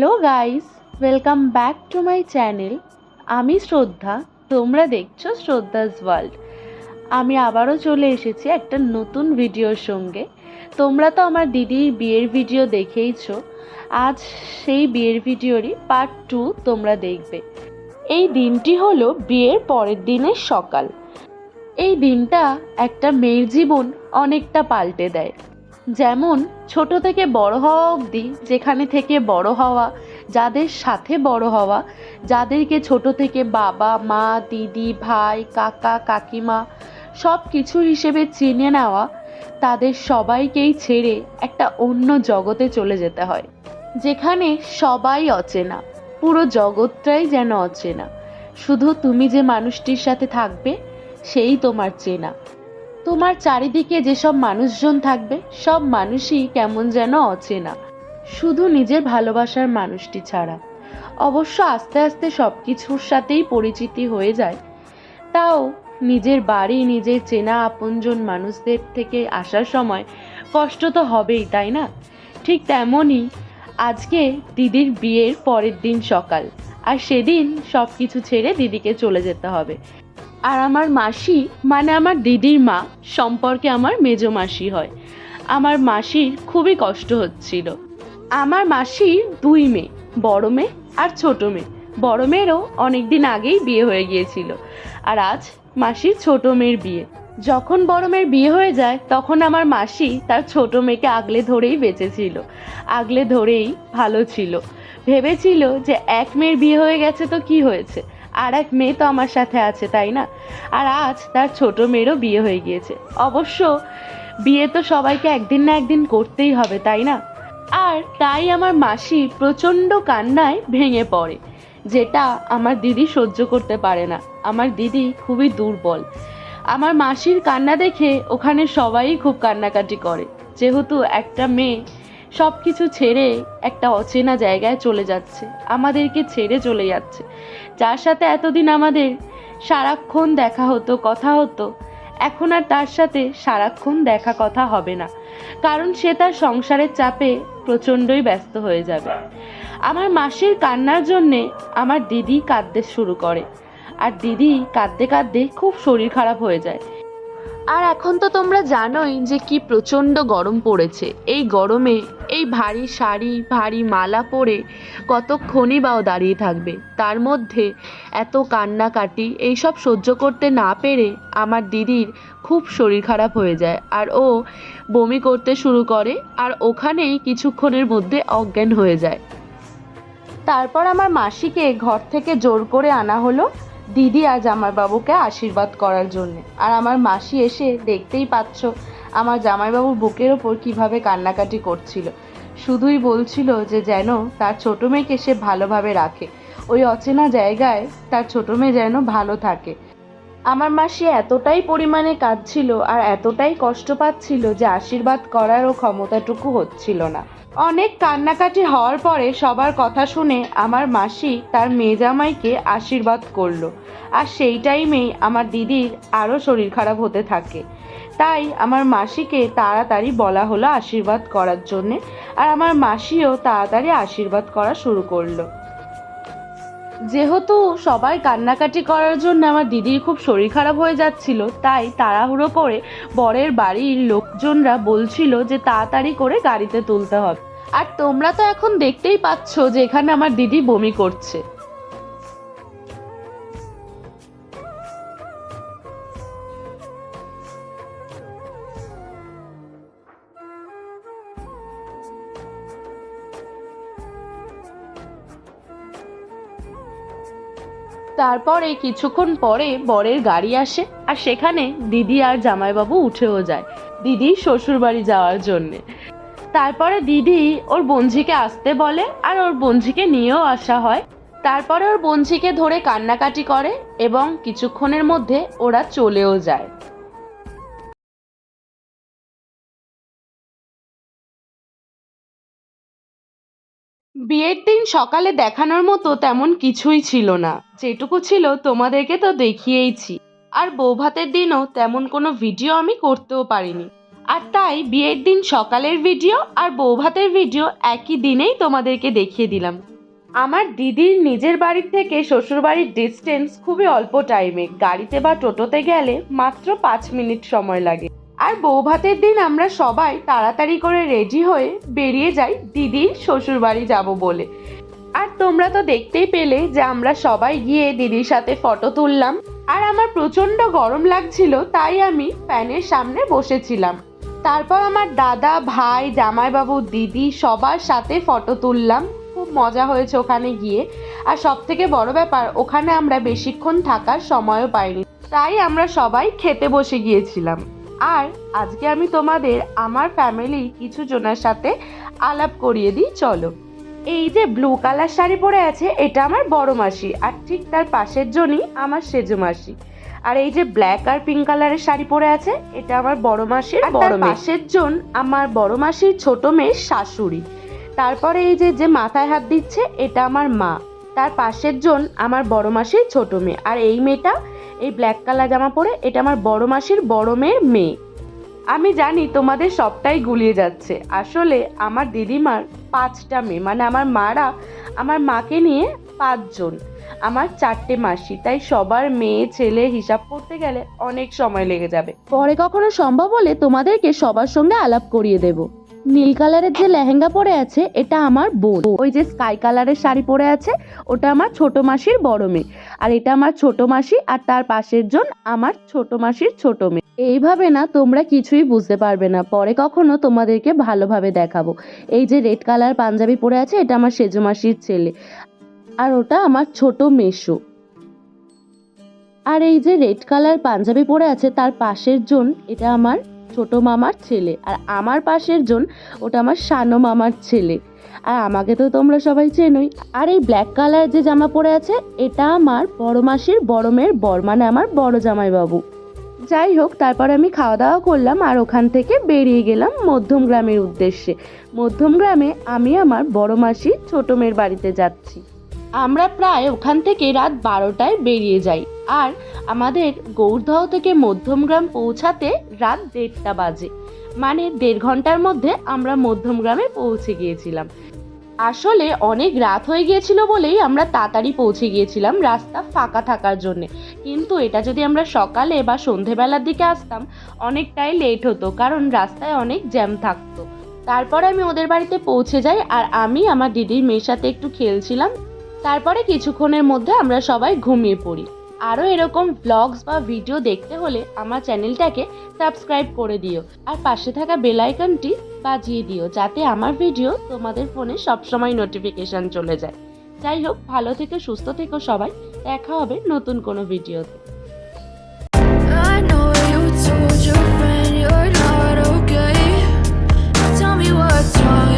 Hello guys welcome back to my channel আমি শ্রদ্ধা। তোমরা দেখছ শ্রদ্ধাস ওয়ার্ল্ড আমি আবারও চলে এসেছি একটা নতুন ভিডিওর সঙ্গে। তোমরা তো আমার দিদির বিয়ের ভিডিও দেখেইছো। আজ সেই বিয়ের ভিডিওরই পার্ট টু তোমরা দেখবে। এই দিনটি হলো বিয়ের পরের দিনের সকাল। এই দিনটা একটা মেয়ের জীবন অনেকটা পাল্টে দেয়। যেমন ছোট থেকে বড় হওয়া অবধি, যেখানে থেকে বড় হওয়া, যাদের সাথে বড় হওয়া, যাদেরকে ছোট থেকে বাবা, মা, দিদি, ভাই, কাকা, কাকিমা সব কিছু হিসেবে চিনে নেওয়া, তাদের সবাইকেই ছেড়ে একটা অন্য জগতে চলে যেতে হয়, যেখানে সবাই অচেনা, পুরো জগৎটাই যেন অচেনা। শুধু তুমি যে মানুষটির সাথে থাকবে, সেই তোমার চেনা। তোমার চারিদিকে যেসব মানুষজন থাকবে, সব মানুষই কেমন যেন অচেনা। শুধু নিজের ভালোবাসার মানুষটি ছাড়া। অবশ্য আস্তে আস্তে সব কিছুর সাথেই পরিচিতি হয়ে যায়। তাও নিজের বাড়ি, নিজের চেনা আপনজন মানুষদের থেকে আসার সময় কষ্ট তো হবেই, তাই না? ঠিক তেমনই আজকে দিদির বিয়ের পরের দিন সকাল। আর সেদিন সব কিছু ছেড়ে দিদিকে চলে যেতে হবে। আর আমার মাসি মানে আমার দিদির মা, সম্পর্কে আমার মেজো মাসি হয়। আমার মাসির খুবই কষ্ট হচ্ছিল। আমার মাসির দুই মেয়ে, বড় মেয়ে আর ছোট মেয়ে। বড় মেয়েরও অনেক দিন আগেই বিয়ে হয়ে গিয়েছিল। আর আজ মাসির ছোট মেয়ের বিয়ে। যখন বড় মেয়ের বিয়ে হয়ে যায়, তখন আমার মাসি তার ছোট মেয়েকে আগলে ধরেই বেঁচেছিল। আগলে ধরেই ভালো ছিল। ভেবেছিল যে এক মেয়ের বিয়ে হয়ে গেছে তো কি হয়েছে? আর এক মেয়ে তো আমার সাথে আছে, তাই না? আর আজ তার ছোট মেয়েরও বিয়ে হয়ে গিয়েছে। অবশ্য বিয়ে তো সবাইকে একদিন না একদিন করতেই হবে, তাই না? আর তাই আমার মাসি প্রচণ্ড কান্নায় ভেঙে পড়ে, যেটা আমার দিদি সহ্য করতে পারে না। আমার দিদি খুবই দুর্বল। আমার মাসির কান্না দেখে ওখানে সবাই খুব কান্নাকাটি করে। যেহেতু একটা মেয়ে সব কিছু ছেড়ে একটা অচেনা জায়গায় চলে যাচ্ছে। আমাদেরকে ছেড়ে চলে যাচ্ছে। যার সাথে এতদিন আমাদের সারাক্ষণ দেখা হতো, কথা হতো, এখন আর তার সাথে সারাক্ষণ দেখা কথা হবে না। কারণ সে তার সংসারের চাপে প্রচণ্ডই ব্যস্ত হয়ে যাবে। আমার মাসির কান্নার জন্যে আমার দিদি কাঁদতে শুরু করে। আর দিদি কাঁদতে কাঁদতে খুব শরীর খারাপ হয়ে যায়। আর এখন তো তোমরা জানোই যে কি প্রচণ্ড গরম পড়েছে। এই গরমে এই ভারী শাড়ি, ভারী মালা পরে কতক্ষণই বাও দাঁড়িয়ে থাকবে। তার মধ্যে এত কান্নাকাটি, এইসব সহ্য করতে না পেরে আমার দিদির খুব শরীর খারাপ হয়ে যায় আর ও বমি করতে শুরু করে আর ওখানেই কিছুক্ষণের মধ্যে অজ্ঞান হয়ে যায়। তারপর আমার মাসিকে ঘর থেকে জোর করে আনা হলো দিদি আর জামাইবাবুকে আশীর্বাদ করার জন্য। আর আমার মাসি এসে দেখতেই পাচ্ছ, আমার জামাইবাবুর বুকের ওপর কীভাবে কান্নাকাটি করছিল। শুধুই বলছিল যে যেন তার ছোটো মেয়েকে সে ভালোভাবে রাখে। ওই অচেনা জায়গায় তার ছোটো মেয়ে যেন ভালো থাকে। আমার মাসি এতটাই পরিমাণে কাঁদছিল আর এতটাই কষ্ট পাচ্ছিল যে আশীর্বাদ করারও ক্ষমতাটুকু হচ্ছিল না। অনেক কান্নাকাটি হওয়ার পরে সবার কথা শুনে আমার মাসি তার মেজামাইকে আশীর্বাদ করল। আর সেই টাইমেই আমার দিদির আরও শরীর খারাপ হতে থাকে। তাই আমার মাসিকে তাড়াতাড়ি বলা হলো আশীর্বাদ করার জন্যে। আর আমার মাসিও তাড়াতাড়ি আশীর্বাদ করা শুরু করল। যেহেতু সবাই কান্নাকাটি করার জন্য আমার দিদির খুব শরীর খারাপ হয়ে যাচ্ছিল, তাই তাড়াহুড়ো করে বরের বাড়ির লোকজনরা বলছিল যে তাড়াতাড়ি করে গাড়িতে তুলতে হবে। আর তোমরা তো এখন দেখতেই পাচ্ছ যে এখানে আমার দিদি বমি করছে। তারপর কিছুক্ষণ পরে বরের গাড়ি আসে আর সেখানে দিদি আর জামাইবাবু উঠেও যায়। দিদি শ্বশুর বাড়ি যাওয়ার জন্যে। তারপরে দিদি ওর বঞ্জিকে আসতে বলে আর ওর বঞ্জিকে নিয়েও আসা হয়। তারপরে ওর বঞ্জিকে ধরে কান্নাকাটি করে এবং কিছুক্ষণের মধ্যে ওরা চলেও যায়। বিয়ের দিন সকালে দেখানোর মতো তেমন কিছুই ছিল না। যেটুকু ছিল তোমাদেরকে তো দেখিয়েইছি। আর বৌভাতের দিনও তেমন কোনো ভিডিও আমি করতেও পারিনি। আর তাই বিয়ের দিন সকালের ভিডিও আর বৌভাতের ভিডিও একই দিনেই তোমাদেরকে দেখিয়ে দিলাম। আমার দিদির নিজের বাড়ির থেকে শ্বশুরবাড়ির ডিস্টেন্স খুবই অল্প টাইমে গাড়িতে বা টোটোতে গেলে মাত্র পাঁচ মিনিট সময় লাগে। আর বৌভাতের দিন আমরা সবাই তাড়াতাড়ি করে রেডি হয়ে বেরিয়ে যাই দিদির শ্বশুরবাড়ি যাব বলে। আর তোমরা তো দেখতেই পেলে যে আমরা সবাই গিয়ে দিদির সাথে ফটো তুললাম। আর আমার প্রচণ্ড গরম লাগছিল, তাই আমি ফ্যানের সামনে বসেছিলাম। তারপর আমার দাদা, ভাই, জামাইবাবু, দিদি সবার সাথে ফটো তুললাম। খুব মজা হয়েছে ওখানে গিয়ে। আর সব থেকে বড় ব্যাপার, ওখানে আমরা বেশিক্ষণ থাকার সময়ও পাইনি। তাই আমরা সবাই খেতে বসে গিয়েছিলাম। আর আজকে আমি তোমাদের আমার ফ্যামিলি কিছু জনের সাথে আলাপ করিয়ে দিই চলো। এই যে ব্লু কালার শাড়ি পরে আছে এটা আমার বড় মাসি আর ঠিক তার পাশের জনই আমার সেজো মাসি। আর এই যে ব্ল্যাক আর পিঙ্ক কালারের শাড়ি পরে আছে এটা আমার বড় মাসির বড় মাসের জন আমার বড় মাসির ছোট মেয়ের শাশুড়ি। তারপরে এই যে যে মাথায় হাত দিচ্ছে এটা আমার মা। তার পাশের জন আমার বড় মাসির ছোট মেয়ে। আর এই মেয়েটা এই ব্ল্যাক কালার জামা পরে এটা আমার বড় মাসির বড় মেয়ের মেয়ে। আমি জানি তোমাদের সবটাই গুলিয়ে যাচ্ছে। আসলে আমার দিদিমার পাঁচটা মেয়ে মানে আমার মারা আমার মাকে নিয়ে পাঁচজন, আমার চারটে মাসি। তাই সবার মেয়ে ছেলে হিসাব করতে গেলে অনেক সময় লেগে যাবে। পরে কখনো সম্ভব হলে তোমাদেরকে সবার সঙ্গে আলাপ করিয়ে দেব। নীল কালারের যে লেহেঙ্গা পরে আছে, এটা আমার বোন। ওই যে স্কাই কালারের শাড়ি পরে আছে, ওটা আমার ছোট মাসির বড় মেয়ে। আর এটা আমার ছোট মাসি, আর তার পাশের জন আমার ছোট মাসির ছোট মেয়ে। এইভাবে না, তোমরা কিছুই বুঝতে পারবে না। পরে কখনো তোমাদেরকে ভালোভাবে দেখাবো। এই যে রেড কালার পাঞ্জাবি পরে আছে, এটা আমার সেজো মাসির ছেলে। আর ওটা আমার ছোট মেশো আর এই যে রেড কালার পাঞ্জাবি পরে আছে, তার পাশের জন, এটা আমার ছোট মামার ছেলে। আর আমার পাশের জন, ওটা আমার সানো মামার ছেলে। আর আমাকে তো তোমরা সবাই চেনোই। আর এই ব্ল্যাক কালার যে জামা পরে আছে, এটা আমার বড় মাসির বড় মেয়ের বর মানে আমার বড় জামাইবাবু। যাই হোক, তারপর আমি খাওয়া দাওয়া করলাম আর ওখান থেকে বেরিয়ে গেলাম মধ্যম গ্রামের উদ্দেশ্যে। মধ্যম গ্রামে আমি আমার বড় মাসি ছোট মেয়ের বাড়িতে যাচ্ছি। আমরা প্রায় ওখান থেকে রাত বারোটায় বেরিয়ে যাই। আর আমাদের গৌরদহ থেকে মধ্যমগ্রাম পৌঁছাতে রাত দেড়টা বাজে। মানে দেড় ঘণ্টার মধ্যে আমরা মধ্যমগ্রামে পৌঁছে গিয়েছিলাম। আসলে অনেক রাত হয়ে গিয়েছিল বলেই আমরা তাড়াতাড়ি পৌঁছে গিয়েছিলাম রাস্তা ফাঁকা থাকার জন্যে। কিন্তু এটা যদি আমরা সকালে বা সন্ধেবেলার দিকে আসতাম, অনেকটাই লেট হতো, কারণ রাস্তায় অনেক জ্যাম থাকতো। তারপর আমি ওদের বাড়িতে পৌঁছে যাই, আর আমি আমার দিদির মেয়ের সাথে একটু খেলছিলাম। তারপরে কিছুক্ষণের মধ্যে আমরা সবাই ঘুমিয়ে পড়ি। আরও এরকম ব্লগস বা ভিডিও দেখতে হলে আমার চ্যানেলটাকে সাবস্ক্রাইব করে দিও আর পাশে থাকা বেলাইকনটি বাজিয়ে দিও যাতে আমার ভিডিও তোমাদের ফোনে সবসময় নোটিফিকেশান চলে যায়। যাই হোক, ভালো থেকে, সুস্থ থেকো সবাই। দেখা হবে নতুন কোনো ভিডিওতে Tell me what's wrong.